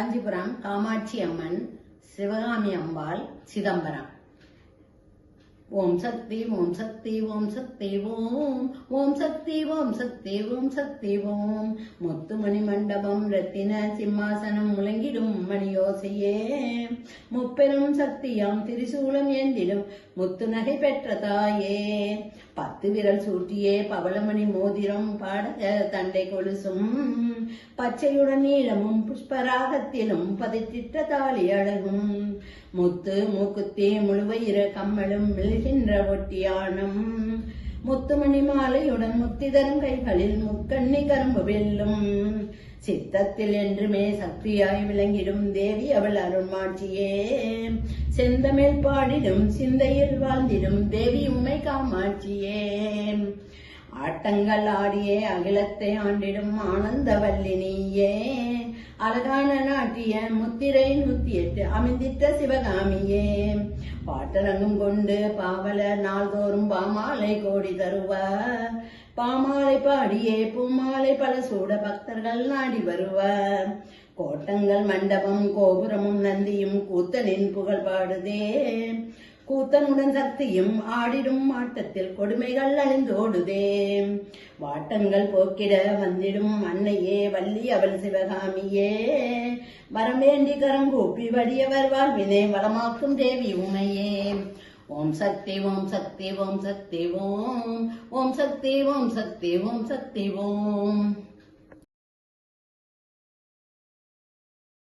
காஞ்சிபுரம் காமாட்சி அம்மன் சிவகாமி அம்பாள் சிதம்பரம். ஓம் சக்தி ஓம் சக்தி ஓம் சக்தி ஓம். ஓம் சக்தி ஓம் சக்தி ஓம் சக்தி ஓம். முத்துமணி மண்டபம் ரத்தின சிம்மாசனம் முழங்கிடும் மணியோசையே. முப்பெரும் சக்தியாம் திரிசூலம் என்றிடும் முத்து நகை பெற்ற தாயே. பத்து விரல் சூட்டியே பவளமணி மோதிரம் பாடக தண்டை கொலுசும். பச்சையுடன் நீளமும் புஷ்பராகத்திலும் பதித்திட்ட தாலி அழகும். முத்து மூக்குத்தி முழுவயிர கம்மலும் மெழுகின்ற ஒட்டியானம் முத்துமணி மாலையுடன் முத்திதரும் கைகளில் முக்கண்ணி கரும்பு வெல்லும். சித்தத்தில் என்றுமே சக்தியாய் விளங்கிடும் தேவி அவள் அருண்மாட்சியே செந்தமிழ் பாடிடும் சிந்தையில் வாழ்ந்திடும் தேவி உமை காமாட்சியே. ஆட்டங்கள் ஆடியே அகிலத்தை ஆண்டிடும் ஆனந்தவல்லி நீயே. அழகான நாட்டிய முத்திரை நூத்தி எட்டு அமைந்திட்ட சிவகாமியே. பாட்டரங்கம் கொண்டு பாவலர் நாள்தோறும் பாமாலை கோடி தருவார் பாமாலை பாடியே பூமாலை பல சூட பக்தர்கள் நாடி வருவார் கோட்டங்கள் மண்டபம் கோபுரமும் நந்தியும் கூத்தனின் புகழ் பாடுதே. கூத்தனுடன் சக்தியும் ஆடிடும் ஆட்டத்தில் கொடுமைகள் அழிந்தோடுதே. வாட்டங்கள் போக்கிட வந்திடும் அன்னையே வள்ளி அவள் சிவகாமியே. வரமேண்டி கரம் கூப்பி வடியவர் வாழ்வினை வளமாக்கும் தேவி உமையே. ஓம் சக்தி ஓம் சக்தி ஓம் சக்தி ஓம். ஓம் சக்தி ஓம் சக்தி ஓம் சக்தி ஓம்.